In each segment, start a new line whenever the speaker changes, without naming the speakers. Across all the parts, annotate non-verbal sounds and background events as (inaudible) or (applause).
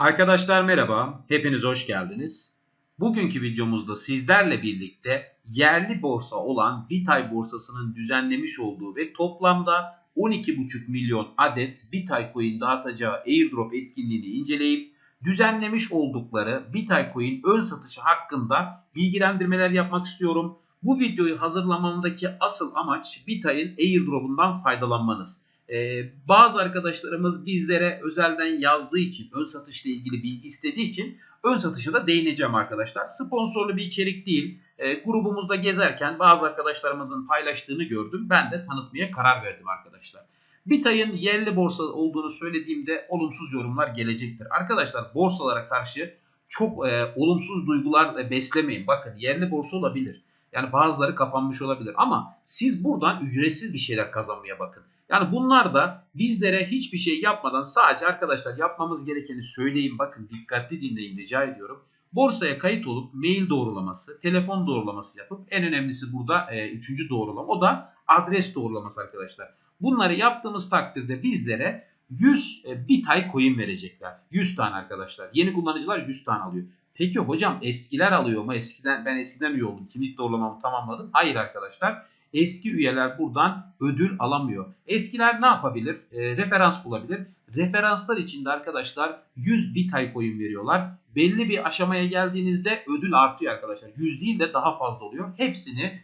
Arkadaşlar merhaba, hepiniz hoş geldiniz. Bugünkü videomuzda sizlerle birlikte yerli borsa olan Bitay borsasının düzenlemiş olduğu ve toplamda 12,5 milyon adet Bitay coin dağıtacağı airdrop etkinliğini inceleyip düzenlemiş oldukları Bitay coin ön satışı hakkında bilgilendirmeler yapmak istiyorum. Bu videoyu hazırlamamdaki asıl amaç Bitay'ın airdrop'undan faydalanmanız. Ee, bazı arkadaşlarımız bizlere özelden yazdığı için, ön satışla ilgili bilgi istediği için ön satışa da değineceğim arkadaşlar. Sponsorlu bir içerik değil. Ee, grubumuzda gezerken bazı arkadaşlarımızın paylaştığını gördüm. Ben de tanıtmaya karar verdim arkadaşlar. Bitay'ın yerli borsa olduğunu söylediğimde olumsuz yorumlar gelecektir. Arkadaşlar borsalara karşı çok e, olumsuz duygular e, beslemeyin. Bakın yerli borsa olabilir. Yani bazıları kapanmış olabilir ama siz buradan ücretsiz bir şeyler kazanmaya bakın. Yani bunlar da bizlere hiçbir şey yapmadan sadece arkadaşlar yapmamız gerekeni söyleyin. Bakın dikkatli dinleyin rica ediyorum. Borsaya kayıt olup mail doğrulaması, telefon doğrulaması yapıp en önemlisi burada e, üçüncü doğrulama o da adres doğrulaması arkadaşlar. Bunları yaptığımız takdirde bizlere 100 e, bitay coin verecekler. 100 tane arkadaşlar. Yeni kullanıcılar 100 tane alıyor. Peki hocam eskiler alıyor mu? Eskiden ben eskiden üye oldum. Kimlik doğrulamamı tamamladım. Hayır arkadaşlar. Eski üyeler buradan ödül alamıyor. Eskiler ne yapabilir? E, referans bulabilir. Referanslar içinde arkadaşlar 100 bitay coin veriyorlar. Belli bir aşamaya geldiğinizde ödül artıyor arkadaşlar. 100 değil de daha fazla oluyor. Hepsini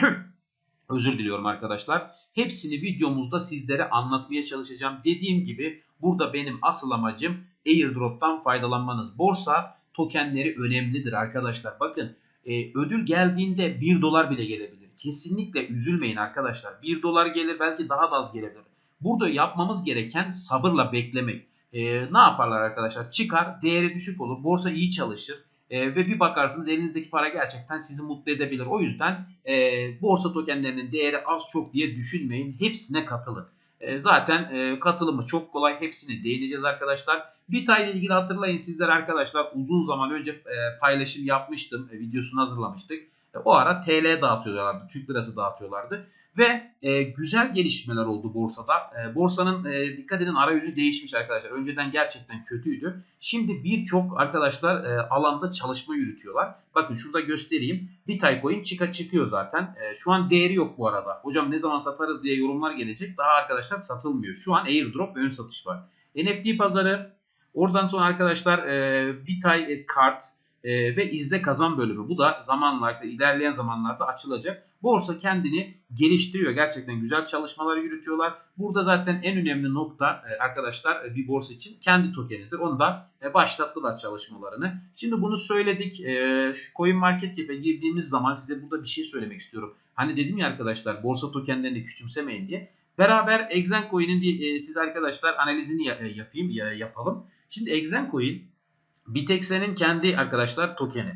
(clears throat) özür diliyorum arkadaşlar. Hepsini videomuzda sizlere anlatmaya çalışacağım. Dediğim gibi burada benim asıl amacım airdrop'tan faydalanmanız. Borsa tokenleri önemlidir arkadaşlar. Bakın e, ödül geldiğinde 1 dolar bile gelebilir. Kesinlikle üzülmeyin arkadaşlar. 1 dolar gelir belki daha da az gelebilir. Burada yapmamız gereken sabırla beklemek. E, ne yaparlar arkadaşlar? Çıkar, değeri düşük olur, borsa iyi çalışır. E, ve bir bakarsınız elinizdeki para gerçekten sizi mutlu edebilir. O yüzden e, borsa tokenlerinin değeri az çok diye düşünmeyin. Hepsine katılın. Zaten katılımı çok kolay. Hepsine değineceğiz arkadaşlar. Bitay ile ilgili hatırlayın sizler arkadaşlar uzun zaman önce paylaşım yapmıştım. E, videosunu hazırlamıştık. E, o ara TL dağıtıyorlardı. Türk lirası dağıtıyorlardı. Ve e, güzel gelişmeler oldu borsada. E, borsanın e, dikkat edin arayüzü değişmiş arkadaşlar. Önceden gerçekten kötüydü. Şimdi birçok arkadaşlar e, alanda çalışma yürütüyorlar. Bakın şurada göstereyim. Bitay coin çıka çıkıyor zaten. E, şu an değeri yok bu arada. Hocam ne zaman satarız diye yorumlar gelecek. Daha arkadaşlar satılmıyor. Şu an airdrop ve ön satış var. NFT pazarı. Oradan sonra arkadaşlar e, Bitay kart e, ve izle kazan bölümü. Bu da zamanlarda ilerleyen zamanlarda açılacak. Borsa kendini geliştiriyor. Gerçekten güzel çalışmalar yürütüyorlar. Burada zaten en önemli nokta e, arkadaşlar e, bir borsa için kendi tokenidir. Onu da e, başlattılar çalışmalarını. Şimdi bunu söyledik. E, şu Coin Market Cap'e girdiğimiz zaman size burada bir şey söylemek istiyorum. Hani dedim ya arkadaşlar borsa tokenlerini küçümsemeyin diye. Beraber Exencoin'in bir e, siz arkadaşlar analizini e, yapayım ya, yapalım. Şimdi Exencoin Bitexen'in kendi arkadaşlar tokeni.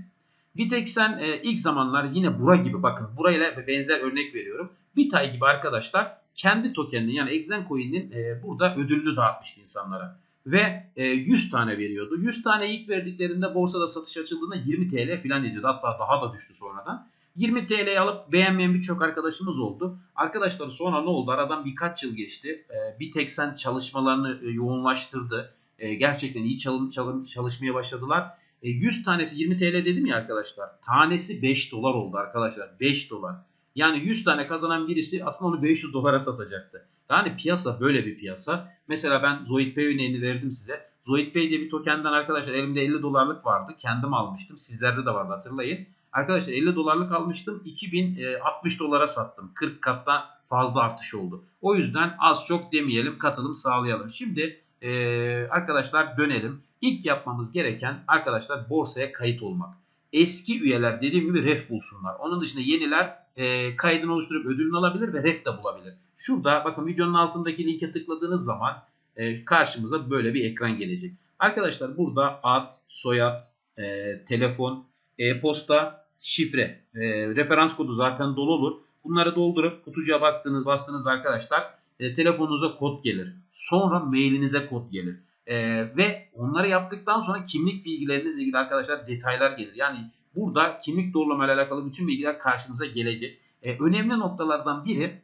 Bitexen e, ilk zamanlar yine Bura gibi bakın burayla benzer örnek veriyorum. Bitay gibi arkadaşlar kendi tokenini yani Exencoin'in e, burada ödülünü dağıtmıştı insanlara. Ve e, 100 tane veriyordu. 100 tane ilk verdiklerinde borsada satış açıldığında 20 TL falan ediyordu. Hatta daha da düştü sonradan. 20 TL alıp beğenmeyen birçok arkadaşımız oldu. Arkadaşlar sonra ne oldu? Aradan birkaç yıl geçti. E, Bitexen çalışmalarını e, yoğunlaştırdı e, gerçekten iyi çalım, çalım, çalışmaya başladılar. E, 100 tanesi 20 TL dedim ya arkadaşlar. Tanesi 5 dolar oldu arkadaşlar. 5 dolar. Yani 100 tane kazanan birisi aslında onu 500 dolara satacaktı. Yani piyasa böyle bir piyasa. Mesela ben Zoid örneğini verdim size. Zoid diye bir tokenden arkadaşlar elimde 50 dolarlık vardı. Kendim almıştım. Sizlerde de vardı hatırlayın. Arkadaşlar 50 dolarlık almıştım. 2060 e, dolara sattım. 40 kattan fazla artış oldu. O yüzden az çok demeyelim katılım sağlayalım. Şimdi ee, arkadaşlar dönelim. İlk yapmamız gereken arkadaşlar borsaya kayıt olmak. Eski üyeler dediğim gibi ref bulsunlar. Onun dışında yeniler e, kaydını oluşturup ödülünü alabilir ve ref de bulabilir. Şurada bakın videonun altındaki linke tıkladığınız zaman e, karşımıza böyle bir ekran gelecek. Arkadaşlar burada ad, soyad, e, telefon, e-posta, şifre, e, referans kodu zaten dolu olur. Bunları doldurup kutucuğa baktığınız bastığınız arkadaşlar e, telefonunuza kod gelir. Sonra mailinize kod gelir. E, ve onları yaptıktan sonra kimlik bilgilerinizle ilgili arkadaşlar detaylar gelir. Yani burada kimlik doğrulama ile alakalı bütün bilgiler karşınıza gelecek. E, önemli noktalardan biri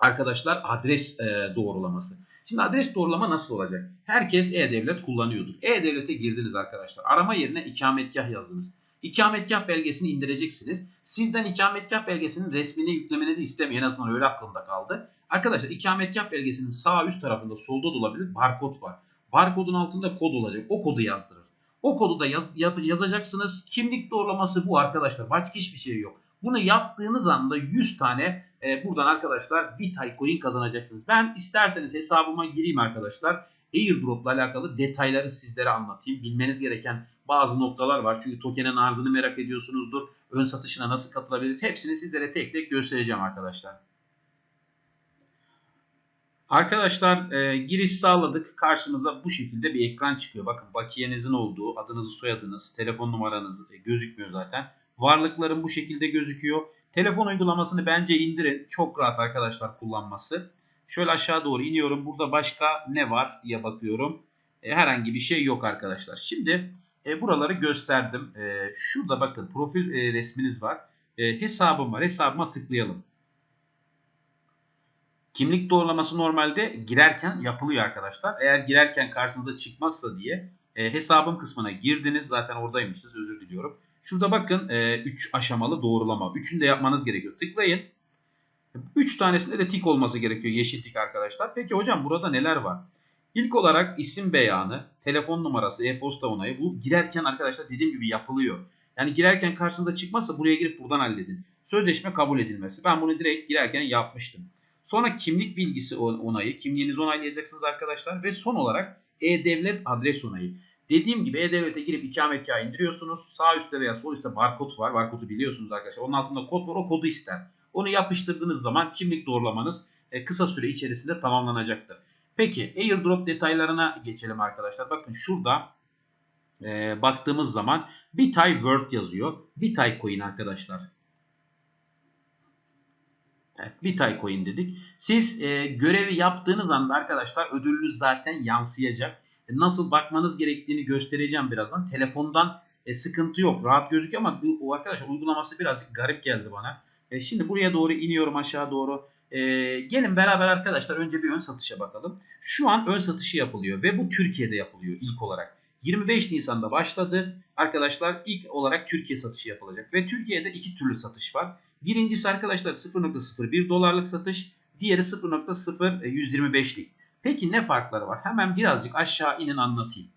arkadaşlar adres e, doğrulaması. Şimdi adres doğrulama nasıl olacak? Herkes E-Devlet kullanıyordur. E-Devlet'e girdiniz arkadaşlar. Arama yerine ikametgah yazdınız. İkametgah belgesini indireceksiniz. Sizden ikametgah belgesinin resmini yüklemenizi istemiyor. En azından öyle aklımda kaldı. Arkadaşlar ikametgah belgesinin sağ üst tarafında solda da olabilir barkod var. Barkodun altında kod olacak. O kodu yazdırır. O kodu da yaz, yazacaksınız. Kimlik doğrulaması bu arkadaşlar. Başka hiçbir şey yok. Bunu yaptığınız anda 100 tane e, buradan arkadaşlar Bitcoin coin kazanacaksınız. Ben isterseniz hesabıma gireyim arkadaşlar. Airdrop ile alakalı detayları sizlere anlatayım. Bilmeniz gereken bazı noktalar var. Çünkü tokenin arzını merak ediyorsunuzdur. Ön satışına nasıl katılabiliriz? Hepsini sizlere tek tek göstereceğim arkadaşlar. Arkadaşlar e, giriş sağladık. Karşımıza bu şekilde bir ekran çıkıyor. Bakın bakiyenizin olduğu, adınızı soyadınız, telefon numaranız e, gözükmüyor zaten. Varlıkların bu şekilde gözüküyor. Telefon uygulamasını bence indirin. Çok rahat arkadaşlar kullanması. Şöyle aşağı doğru iniyorum. Burada başka ne var diye bakıyorum. E, herhangi bir şey yok arkadaşlar. Şimdi e, buraları gösterdim. E, şurada bakın profil e, resminiz var. E, hesabım var. Hesabıma tıklayalım. Kimlik doğrulaması normalde girerken yapılıyor arkadaşlar. Eğer girerken karşınıza çıkmazsa diye e, hesabım kısmına girdiniz. Zaten oradaymışsınız. Özür diliyorum. Şurada bakın 3 e, aşamalı doğrulama. Üçünü de yapmanız gerekiyor. Tıklayın. 3 tanesinde de tik olması gerekiyor. Yeşil tik arkadaşlar. Peki hocam burada neler var? İlk olarak isim beyanı, telefon numarası, e-posta onayı. Bu girerken arkadaşlar dediğim gibi yapılıyor. Yani girerken karşınıza çıkmazsa buraya girip buradan halledin. Sözleşme kabul edilmesi. Ben bunu direkt girerken yapmıştım. Sonra kimlik bilgisi onayı. Kimliğinizi onaylayacaksınız arkadaşlar. Ve son olarak e-devlet adres onayı. Dediğim gibi E-Devlet'e girip ikametgahı indiriyorsunuz. Sağ üstte veya sol üstte barkod var. Barkodu biliyorsunuz arkadaşlar. Onun altında kod var. O kodu ister. Onu yapıştırdığınız zaman kimlik doğrulamanız e, kısa süre içerisinde tamamlanacaktır. Peki airdrop detaylarına geçelim arkadaşlar. Bakın şurada e, baktığımız zaman Bitay World yazıyor. Bitay Coin arkadaşlar. Evet, Bitay Coin dedik. Siz e, görevi yaptığınız anda arkadaşlar ödülünüz zaten yansıyacak. E, nasıl bakmanız gerektiğini göstereceğim birazdan. Telefondan e, sıkıntı yok. Rahat gözüküyor ama bu, o arkadaşlar uygulaması birazcık garip geldi bana. E, şimdi buraya doğru iniyorum aşağı doğru. E, gelin beraber arkadaşlar önce bir ön satışa bakalım. Şu an ön satışı yapılıyor ve bu Türkiye'de yapılıyor ilk olarak. 25 Nisan'da başladı. Arkadaşlar ilk olarak Türkiye satışı yapılacak. Ve Türkiye'de iki türlü satış var. Birincisi arkadaşlar 0.01 dolarlık satış. Diğeri 0.0125'lik. Peki ne farkları var? Hemen birazcık aşağı inin anlatayım.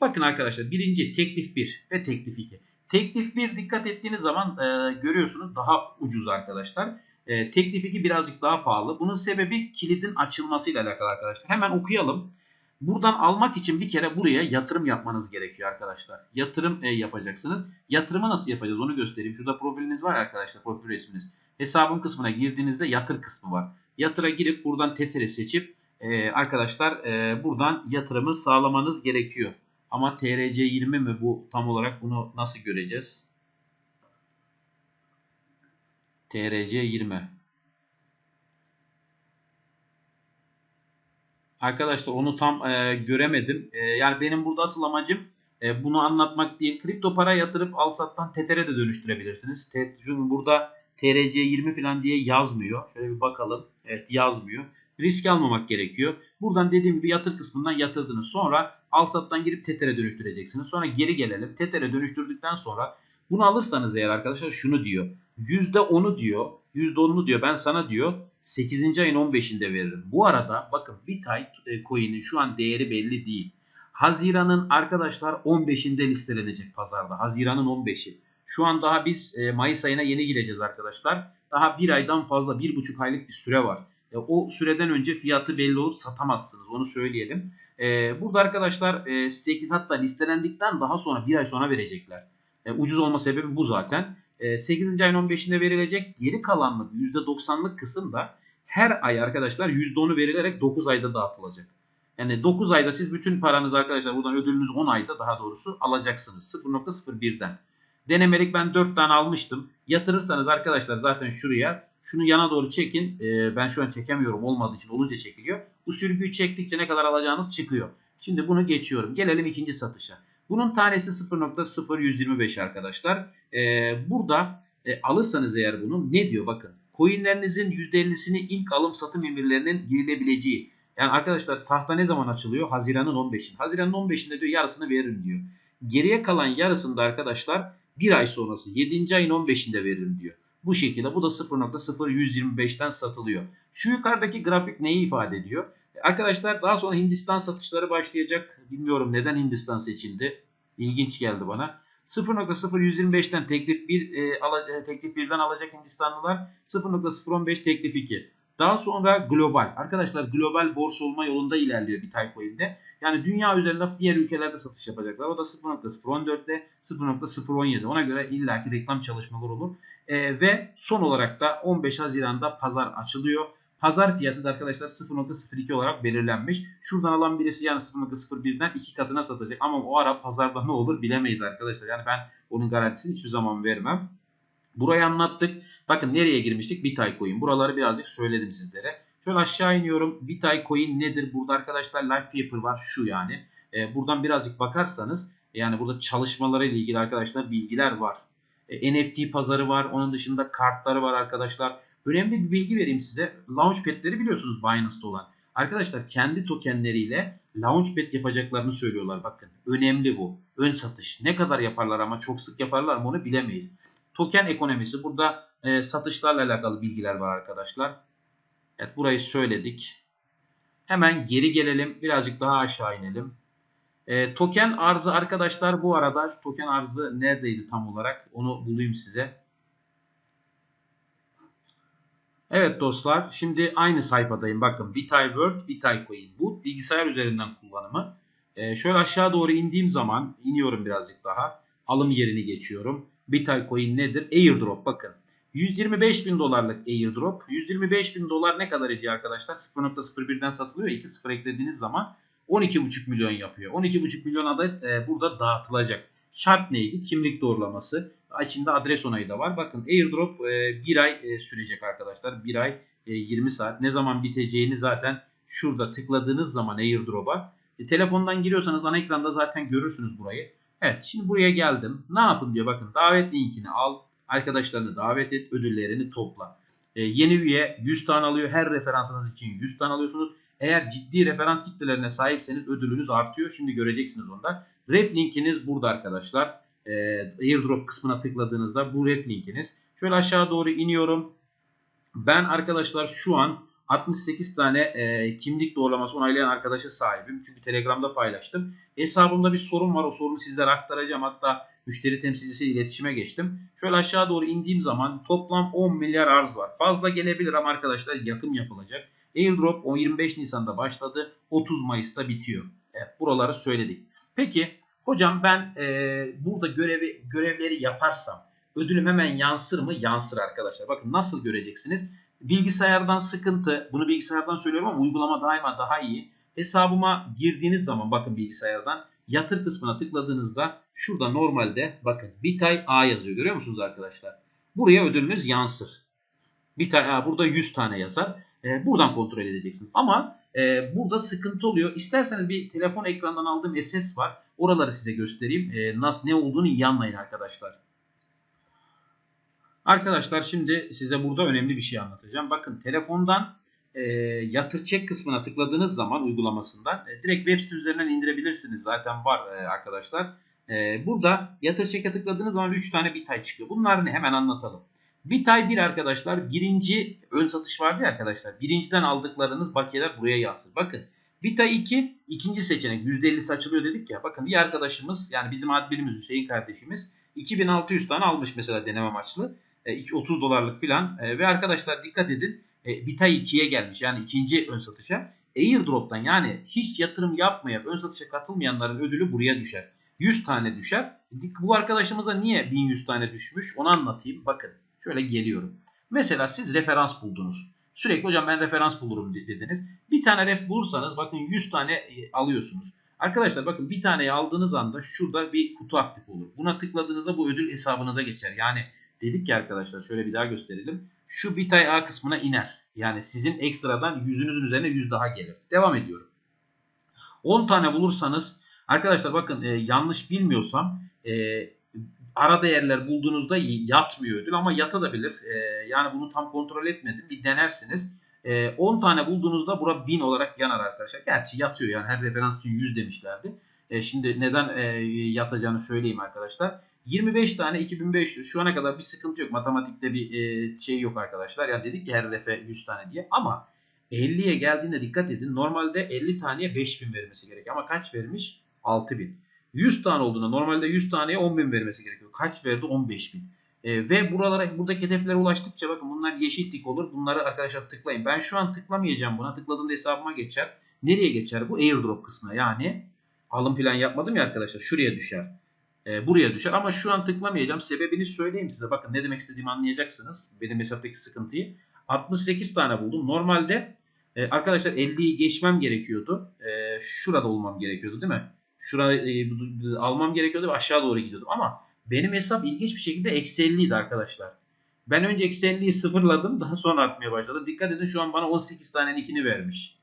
Bakın arkadaşlar birinci teklif 1 ve teklif 2. Teklif 1 dikkat ettiğiniz zaman e, görüyorsunuz daha ucuz arkadaşlar. E, teklif 2 birazcık daha pahalı. Bunun sebebi kilidin açılmasıyla alakalı arkadaşlar. Hemen okuyalım. Buradan almak için bir kere buraya yatırım yapmanız gerekiyor arkadaşlar. Yatırım e, yapacaksınız. Yatırımı nasıl yapacağız onu göstereyim. Şurada profiliniz var arkadaşlar profil resminiz. Hesabın kısmına girdiğinizde yatır kısmı var. Yatıra girip buradan Tether'i seçip e, arkadaşlar e, buradan yatırımı sağlamanız gerekiyor. Ama TRC20 mi bu tam olarak bunu nasıl göreceğiz? TRC20 Arkadaşlar onu tam e, göremedim. E, yani benim burada asıl amacım e, bunu anlatmak değil. Kripto para yatırıp alsattan Tether'e de dönüştürebilirsiniz. Çünkü burada TRC20 falan diye yazmıyor. Şöyle bir bakalım. Evet yazmıyor risk almamak gerekiyor. Buradan dediğim gibi yatır kısmından yatırdınız. Sonra alsattan girip Tether'e dönüştüreceksiniz. Sonra geri gelelim. Tether'e dönüştürdükten sonra bunu alırsanız eğer arkadaşlar şunu diyor. %10'u diyor. %10'unu diyor ben sana diyor 8. ayın 15'inde veririm. Bu arada bakın Bitay e, coin'in şu an değeri belli değil. Haziran'ın arkadaşlar 15'inde listelenecek pazarda. Haziran'ın 15'i. Şu an daha biz e, Mayıs ayına yeni gireceğiz arkadaşlar. Daha bir aydan fazla, bir buçuk aylık bir süre var. E, o süreden önce fiyatı belli olup satamazsınız. Onu söyleyelim. Burada arkadaşlar e, 8 hatta listelendikten daha sonra bir ay sonra verecekler. Ucuz olma sebebi bu zaten. E, 8. ayın 15'inde verilecek. Geri kalanlık %90'lık kısım da her ay arkadaşlar %10'u verilerek 9 ayda dağıtılacak. Yani 9 ayda siz bütün paranızı arkadaşlar buradan ödülünüz 10 ayda daha doğrusu alacaksınız. 0.01'den. Denemelik ben 4 tane almıştım. Yatırırsanız arkadaşlar zaten şuraya şunu yana doğru çekin. E, ben şu an çekemiyorum olmadığı için olunca çekiliyor. Bu sürgüyü çektikçe ne kadar alacağınız çıkıyor. Şimdi bunu geçiyorum. Gelelim ikinci satışa. Bunun tanesi 0.0125 arkadaşlar. E, burada e, alırsanız eğer bunu ne diyor bakın. Coinlerinizin %50'sini ilk alım satım emirlerinin girilebileceği Yani arkadaşlar tahta ne zaman açılıyor? Haziran'ın 15'inde. Haziran'ın 15'inde diyor yarısını veririm diyor. Geriye kalan yarısında arkadaşlar bir ay sonrası 7. ayın 15'inde veririm diyor. Bu şekilde bu da 0.0125'ten satılıyor. Şu yukarıdaki grafik neyi ifade ediyor? Arkadaşlar daha sonra Hindistan satışları başlayacak. Bilmiyorum neden Hindistan seçildi. İlginç geldi bana. 0.0125'ten teklif 1 e, ala, teklif 1'den alacak Hindistanlılar 0.015 teklif 2. Daha sonra global. Arkadaşlar global borsa olma yolunda ilerliyor Bitcoin'de. Yani dünya üzerinde diğer ülkelerde satış yapacaklar. O da 0.014 ile 0.017. Ona göre illaki reklam çalışmaları olur. E, ve son olarak da 15 Haziran'da pazar açılıyor. Pazar fiyatı da arkadaşlar 0.02 olarak belirlenmiş. Şuradan alan birisi yani 0.01'den iki katına satacak. Ama o ara pazarda ne olur bilemeyiz arkadaşlar. Yani ben onun garantisini hiçbir zaman vermem. Burayı anlattık. Bakın nereye girmiştik? Bitcoin. Buraları birazcık söyledim sizlere. Şöyle aşağı iniyorum. Bitcoin nedir? Burada arkadaşlar light paper var. Şu yani. E, buradan birazcık bakarsanız yani burada çalışmaları ile ilgili arkadaşlar bilgiler var. E, NFT pazarı var. Onun dışında kartları var arkadaşlar. Önemli bir bilgi vereyim size. Launchpad'leri biliyorsunuz Binance'da olan. Arkadaşlar kendi tokenleriyle launchpad yapacaklarını söylüyorlar. Bakın önemli bu. Ön satış. Ne kadar yaparlar ama çok sık yaparlar mı onu bilemeyiz. Token ekonomisi. Burada e, satışlarla alakalı bilgiler var arkadaşlar. Evet burayı söyledik. Hemen geri gelelim. Birazcık daha aşağı inelim. E, token arzı arkadaşlar bu arada token arzı neredeydi tam olarak onu bulayım size. Evet dostlar şimdi aynı sayfadayım. Bakın Bitcoin World, Bitcoin. Bu bilgisayar üzerinden kullanımı. Ee, şöyle aşağı doğru indiğim zaman iniyorum birazcık daha. Alım yerini geçiyorum. Bitcoin nedir? Airdrop bakın. 125 bin dolarlık airdrop. 125 bin dolar ne kadar ediyor arkadaşlar? 0.01'den satılıyor. 2 sıfır eklediğiniz zaman 12,5 milyon yapıyor. 12,5 milyon adet e, burada dağıtılacak. Şart neydi? Kimlik doğrulaması. İçinde adres onayı da var. Bakın airdrop e, bir ay e, sürecek arkadaşlar. Bir ay e, 20 saat. Ne zaman biteceğini zaten şurada tıkladığınız zaman airdrop'a. E, telefondan giriyorsanız ana ekranda zaten görürsünüz burayı. Evet şimdi buraya geldim. Ne yapın diyor bakın davet linkini al. Arkadaşlarını davet et. Ödüllerini topla. E, yeni üye 100 tane alıyor. Her referansınız için 100 tane alıyorsunuz. Eğer ciddi referans kitlelerine sahipseniz ödülünüz artıyor. Şimdi göreceksiniz onda. Ref linkiniz burada arkadaşlar. Ee, airdrop kısmına tıkladığınızda bu ref linkiniz. Şöyle aşağı doğru iniyorum. Ben arkadaşlar şu an 68 tane e, kimlik doğrulaması onaylayan arkadaşa sahibim. Çünkü Telegram'da paylaştım. Hesabımda bir sorun var. O sorunu sizlere aktaracağım. Hatta müşteri temsilcisiyle iletişime geçtim. Şöyle aşağı doğru indiğim zaman toplam 10 milyar arz var. Fazla gelebilir ama arkadaşlar yakım yapılacak. Airdrop 25 Nisan'da başladı. 30 Mayıs'ta bitiyor. Evet buraları söyledik. Peki hocam ben e, burada görevi görevleri yaparsam ödülüm hemen yansır mı? Yansır arkadaşlar. Bakın nasıl göreceksiniz? Bilgisayardan sıkıntı. Bunu bilgisayardan söylüyorum ama uygulama daima daha iyi. Hesabıma girdiğiniz zaman bakın bilgisayardan yatır kısmına tıkladığınızda şurada normalde bakın Bitay A yazıyor. Görüyor musunuz arkadaşlar? Buraya ödülünüz yansır. Bitay A burada 100 tane yazar. E, buradan kontrol edeceksin. Ama e, burada sıkıntı oluyor. İsterseniz bir telefon ekranından aldığım SS var. Oraları size göstereyim. E, nasıl ne olduğunu iyi anlayın arkadaşlar. Arkadaşlar şimdi size burada önemli bir şey anlatacağım. Bakın telefondan e, yatır çek kısmına tıkladığınız zaman uygulamasından e, direkt web site üzerinden indirebilirsiniz. Zaten var e, arkadaşlar. E, burada yatır çeke tıkladığınız zaman 3 tane bitay çıkıyor. Bunları ne? Hemen anlatalım. Bitay 1 arkadaşlar birinci ön satış vardı ya arkadaşlar. Birinciden aldıklarınız bakiyeler buraya yazsın. Bakın Bitay 2 ikinci seçenek %50'si açılıyor dedik ya. Bakın bir arkadaşımız yani bizim adminimiz Hüseyin kardeşimiz 2600 tane almış mesela deneme amaçlı. 30 dolarlık filan ve arkadaşlar dikkat edin e, Bitay 2'ye gelmiş yani ikinci ön satışa. Airdrop'tan yani hiç yatırım yapmayıp ön satışa katılmayanların ödülü buraya düşer. 100 tane düşer. Bu arkadaşımıza niye 1100 tane düşmüş onu anlatayım. Bakın şöyle geliyorum. Mesela siz referans buldunuz. Sürekli hocam ben referans bulurum dediniz. Bir tane ref bulursanız bakın 100 tane e, alıyorsunuz. Arkadaşlar bakın bir taneyi aldığınız anda şurada bir kutu aktif olur. Buna tıkladığınızda bu ödül hesabınıza geçer. Yani dedik ki arkadaşlar şöyle bir daha gösterelim. Şu bitay A kısmına iner. Yani sizin ekstradan yüzünüzün üzerine 100 daha gelir. Devam ediyorum. 10 tane bulursanız arkadaşlar bakın e, yanlış bilmiyorsam e, ara değerler bulduğunuzda yatmıyor ödül ama yatabilir. E, yani bunu tam kontrol etmedim. Bir denersiniz. E, 10 tane bulduğunuzda bura 1000 olarak yanar arkadaşlar. Gerçi yatıyor yani her referans için 100 demişlerdi. E, şimdi neden e, yatacağını söyleyeyim arkadaşlar. 25 tane 2500 şu ana kadar bir sıkıntı yok. Matematikte bir e, şey yok arkadaşlar. Yani dedik ki her refe 100 tane diye. Ama 50'ye geldiğinde dikkat edin. Normalde 50 taneye 5000 vermesi gerekiyor. Ama kaç vermiş? 6000. 100 tane olduğunda normalde 100 taneye 10.000 vermesi gerekiyor. Kaç verdi? 15.000. E, ve buralara buradaki hedeflere ulaştıkça bakın bunlar yeşil tik olur. Bunları arkadaşlar tıklayın. Ben şu an tıklamayacağım buna. Tıkladığımda hesabıma geçer. Nereye geçer bu? Airdrop kısmına. Yani alım falan yapmadım ya arkadaşlar. Şuraya düşer. E, buraya düşer. Ama şu an tıklamayacağım. Sebebini söyleyeyim size. Bakın ne demek istediğimi anlayacaksınız. Benim hesaptaki sıkıntıyı. 68 tane buldum. Normalde e, arkadaşlar 50'yi geçmem gerekiyordu. E, şurada olmam gerekiyordu değil mi? Şurayı e, almam gerekiyordu ve aşağı doğru gidiyordum. Ama benim hesap ilginç bir şekilde eksi 50 idi arkadaşlar. Ben önce eksi 50'yi sıfırladım. Daha sonra artmaya başladı. Dikkat edin şu an bana 18 tane ikini vermiş.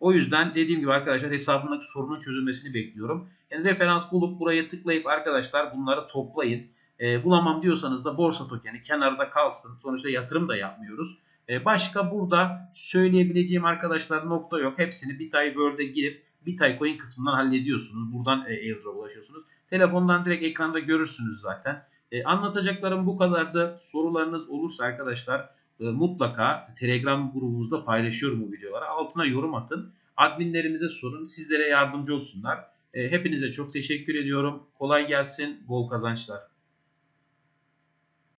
O yüzden dediğim gibi arkadaşlar hesabındaki sorunun çözülmesini bekliyorum. Yani referans bulup buraya tıklayıp arkadaşlar bunları toplayın. E, bulamam diyorsanız da borsa tokeni kenarda kalsın. Sonuçta yatırım da yapmıyoruz. E, başka burada söyleyebileceğim arkadaşlar nokta yok. Hepsini Bitay World'e girip Bitay Coin kısmından hallediyorsunuz. Buradan e, airdrop'a ulaşıyorsunuz. Telefondan direkt ekranda görürsünüz zaten. E, anlatacaklarım bu kadardı. Sorularınız olursa arkadaşlar e, mutlaka Telegram grubumuzda paylaşıyorum bu videoları. Altına yorum atın. Adminlerimize sorun. Sizlere yardımcı olsunlar. E, hepinize çok teşekkür ediyorum. Kolay gelsin. Bol kazançlar.